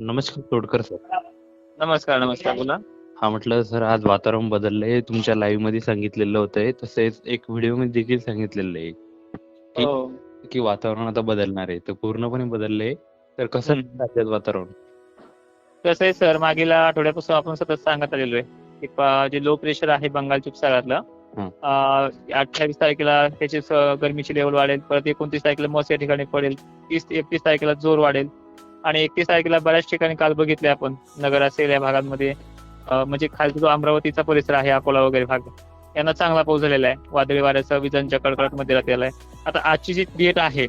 नमस्कार तोडकर सर. नमस्कार नमस्कार बोला. हा म्हटलं सर आज वातावरण बदललंय. तुमच्या लाईव्हमध्ये सांगितलेलं होतं तसेच एक व्हिडिओमध्ये देखील सांगितलेलं आहे. हो. की वातावरण आता बदलणार आहे. तर पूर्णपणे बदललंय. तर कसं. राज्यात वातावरण? कसं आहे सर मागील आठवड्यापासून आपण सतत सांगत आलेलो आहे की जे लो प्रेशर आहे बंगालच्या उपसागरातलं. अठ्ठावीस तारखेला त्याची गरमीची लेवल वाढेल. परत एकोणतीस तारखेला मस या ठिकाणी पडेल. तीस एकतीस तारखेला जोर वाढेल. आणि एकतीस तारखेला बऱ्याच ठिकाणी काल बघितले आपण. नगर असेल या भागांमध्ये म्हणजे खालचा जो अमरावतीचा परिसर आहे अकोला वगैरे भाग यांना चांगला पाऊस झालेला आहे. वादळी वाऱ्याचा विजांच्या कडकडाटमध्ये राहिलेला आहे. आता आजची जी डेट आहे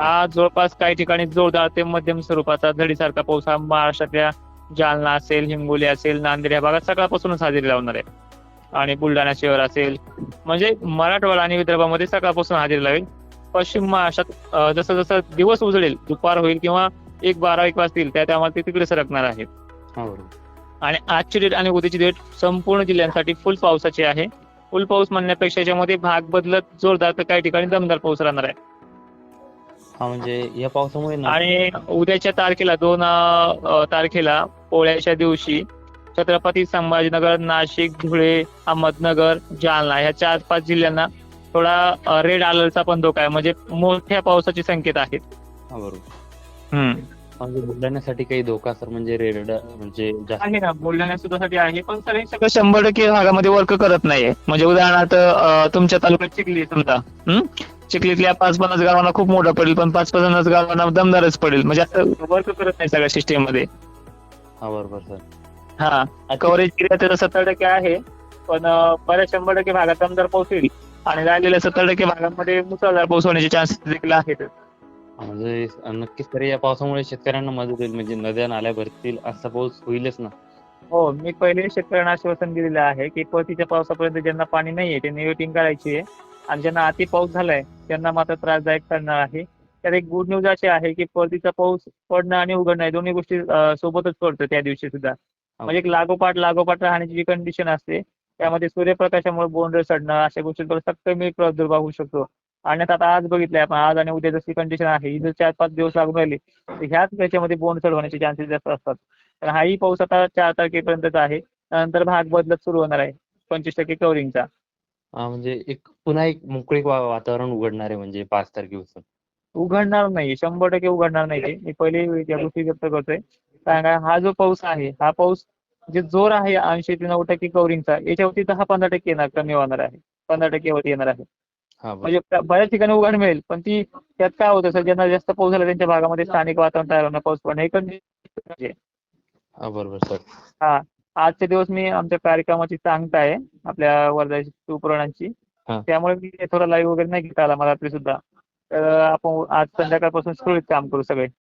हा जवळपास काही ठिकाणी जोरदार ते मध्यम स्वरूपाचा झडीसारखा पाऊस हा महाराष्ट्रातल्या जालना असेल हिंगोली असेल नांदेड या भागात सकाळपासूनच हजेरी लावणार आहे. आणि बुलढाणा शहर असेल म्हणजे मराठवाडा आणि विदर्भामध्ये सकाळपासून हजेरी लावेल. पश्चिम महाराष्ट्रात जसं जसं दिवस उजळेल दुपार होईल किंवा एक बारा एक वाजतील त्या ते तिकडे सरकणार आहे हा आणि आजची डेट आणि उद्याची डेट संपूर्ण जिल्ह्यांसाठी फुल पावसाची आहे. फुल पाऊस म्हणण्यापेक्षा याच्यामध्ये भाग बदलत जोरदार तर काही ठिकाणी दमदार पाऊस राहणार आहे. हा म्हणजे या पावसामुळे आणि उद्याच्या तारखेला दोन तारखेला पोळ्याच्या दिवशी छत्रपती संभाजीनगर नाशिक धुळे अहमदनगर जालना ह्या चार पाच जिल्ह्यांना थोडा रेड अलर्टचा पण धोका आहे. म्हणजे मोठ्या पावसाचे संकेत आहेत. म्हणजे बुलढाण्यासाठी काही धोका सर म्हणजे रेड म्हणजे जास्त. आहे ना बुलढाणा सुद्धा आहे पण सर हे सगळं शंभर टक्के भागामध्ये वर्क करत नाहीये. म्हणजे उदाहरणार्थ अ, तुमच्या तालुक्यात चिखली आहे समजा? चिखलीतल्या पाच पन्नास गावांना खूप मोठं पडेल पण पाच पन्नास गावांना दमदारच पडेल. म्हणजे असं वर्क करत नाही सगळ्या सिस्टीममध्ये. हा बरोबर सर. हा कव्हरेज एरिया त्याचा सत्तर टक्के आहे पण अं, बऱ्याच शंभर टक्के भागात दमदार पाऊस होईल आणि राहिलेल्या सत्तर टक्के भागांमध्ये मुसळधार पाऊस होण्याचे चान्सेस देखील आहेत. म्हणजे नक्कीच तर या पावसामुळे शेतकऱ्यांना मदत होईल म्हणजे नद्या नाल्या भरतील असा पाऊस होईलच ना. हो मी पहिले शेतकऱ्यांना आश्वासन दिलेलं आहे की परतीच्या पावसापर्यंत ज्यांना पाणी नाहीये त्यांनी वेटिंग करायची आहे. आणि ज्यांना अति पाऊस झालाय त्यांना मात्र त्रासदायक ठरणार आहे. त्यात एक गुड न्यूज अशी आहे की परतीचा पाऊस पडणं आणि उघडणं दोन्ही गोष्टी सोबतच पडतं त्या दिवशी सुद्धा. म्हणजे एक लागोपाठ लागोपाठ राहण्याची जी कंडिशन असते त्यामध्ये सूर्यप्रकाशामुळे बोंड सडणं अशा गोष्टींवर सक्त कमी प्रादुर्भाव होऊ शकतो. आणि आता आज बघितलंय आपण आज आणि उद्या जशी कंडिशन आहे ही जर चार पाच दिवस लागून राहिली तर ह्याच त्याच्यामध्ये बोंड सड होण्याचे चान्सेस जास्त असतात. तर हाही पाऊस आता चार तारखेपर्यंतचा आहे. त्यानंतर भाग बदलत सुरू होणार आहे पंचवीस टक्के कव्हरिंगचा हा म्हणजे एक पुन्हा एक मोकळीक वातावरण उघडणार आहे म्हणजे पाच तारखेपासून. उघडणार नाही शंभर टक्के उघडणार नाही ते. मी पहिले या गोष्टी व्यक्त करतोय. कारण का हा जो पाऊस आहे हा पाऊस जे जोर आहे ऐंशी ते नव्वद टक्के कव्हरिंगचा याच्यावरती दहा पंधरा टक्के येणार कमी होणार आहे. पंधरा टक्के वरती येणार आहे. म्हणजे बऱ्याच ठिकाणी उघड मिळेल पण ती त्यात काय होतं सर ज्यांना जास्त पाऊस झाला त्यांच्या भागामध्ये स्थानिक वातावरण तयार होणं पाऊस पडणं हे. हा बरोबर सर हा आजचे दिवस मी आमच्या कार्यक्रमाची सांगता आहे आपल्या वर्धाची शिवपुराणांची हा. त्यामुळे मी थोडा लाईव्ह वगैरे नाही घेता आला मला रात्री सुद्धा तर आपण आज संध्याकाळपासून सुरळीत काम करू सगळे